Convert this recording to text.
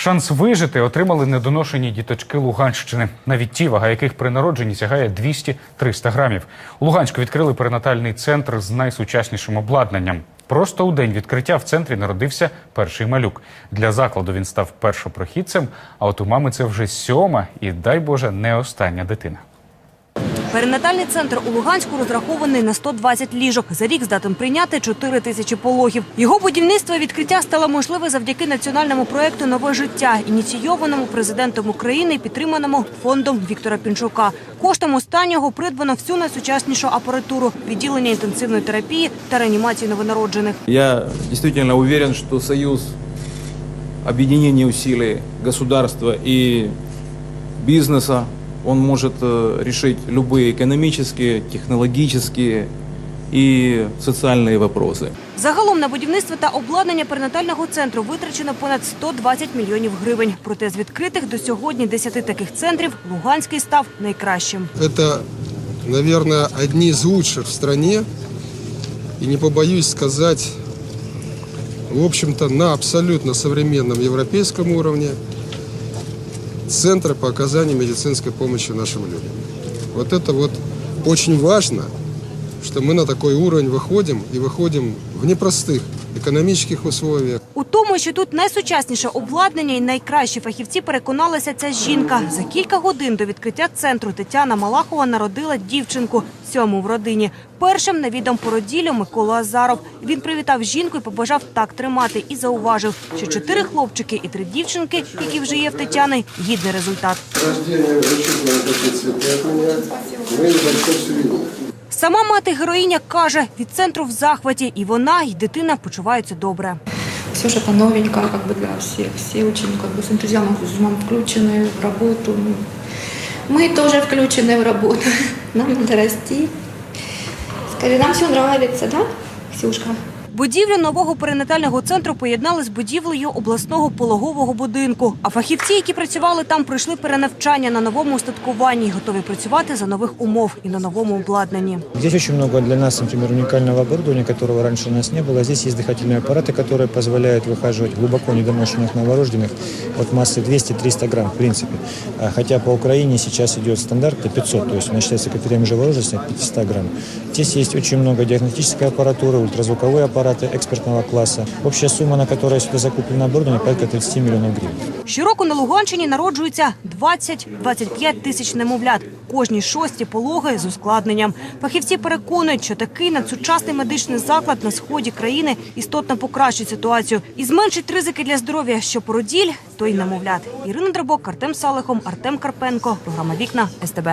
Шанс вижити отримали недоношені діточки Луганщини, навіть ті, вага яких при народженні сягає 200-300 грамів. У Луганську відкрили перинатальний центр з найсучаснішим обладнанням. Просто у день відкриття в центрі народився перший малюк. Для закладу він став першопрохідцем, а от у мами це вже сьома і, дай Боже, не остання дитина. Перинатальний центр у Луганську розрахований на 120 ліжок. За рік здатен прийняти 4 тисячі пологів. Його будівництво і відкриття стало можливе завдяки національному проекту Нове життя, ініційованому президентом України і підтриманому фондом Віктора Пінчука. Коштом останнього придбано всю найсучаснішу апаратуру відділення інтенсивної терапії та реанімації новонароджених. Я действительно уверен, что союз объединения усилий государства и бизнеса, он может э, решить любые экономические, технологические и социальные вопросы. Загалом на будівництво та обладнання перинатального центру витрачено понад 120 мільйонів гривень. Проте з відкритих до сьогодні 10 таких центрів Луганський став найкращим. Это, наверное, одни из лучших в стране. И не побоюсь сказать, в общем-то, на абсолютно современном европейском уровне центры по оказанию медицинской помощи нашим людям. Вот это вот очень важно, что мы на такой уровень выходим и выходим в непростых экономических условиях. У тому, що тут найсучасніше обладнання і найкращі фахівці переконалася ця жінка. За кілька годин до відкриття центру Тетяна Малахова народила дівчинку сьому в родині. Першим на відом породіллю Микола Азаров. Він привітав жінку і побажав так тримати і зауважив, що чотири хлопчики і три дівчинки, які вже є в Тетяни, гідний результат. Рождение рассчитано на такие цветы от меня. Мы небольшой сувенир. Сама мати героїня каже, від центру в захваті, і вона, і дитина почуваються добре. Все же это новенькое как бы для всех. Все очень как бы с энтузиазмом с умом включены в работу. Мы тоже включены в работу. Нам надо расти. Скажи, нам все нравится, да, Ксюшка? Будівлю нового перинатального центру поєднали з будівлею обласного пологового будинку. А фахівці, які працювали там, пройшли перенавчання на новому устаткуванні і готові працювати за нових умов і на новому обладнанні. Здесь очень много для нас, например, уникального оборудования, которого раньше у нас не было. Здесь есть дыхательные аппараты, которые позволяют выхаживать глубоко недоношенных новорожденных от массы 200-300 грамм, в принципе. А Хотя по Украине сейчас идет стандарт 500, то есть она считается критерием живорожденности от 500 грамм. Здесь есть очень много диагностической аппаратуры, ультразвуковые аппараты экспертного класса. Общая сумма, на которую сюда закуплено оборудование, порядка 30 миллионов гривен. Щороку на Луганщині народжується 20-25 тисяч немовлят. Кожні шості пологи з ускладненням. Фахівці переконують, що такий надсучасний медичний заклад на сході країни істотно покращить ситуацію і зменшить ризики для здоров'я, що породіль, то й немовлят. Ірина Драбок, Артем Салихом, Артем Карпенко. Програма Вікна СТБ.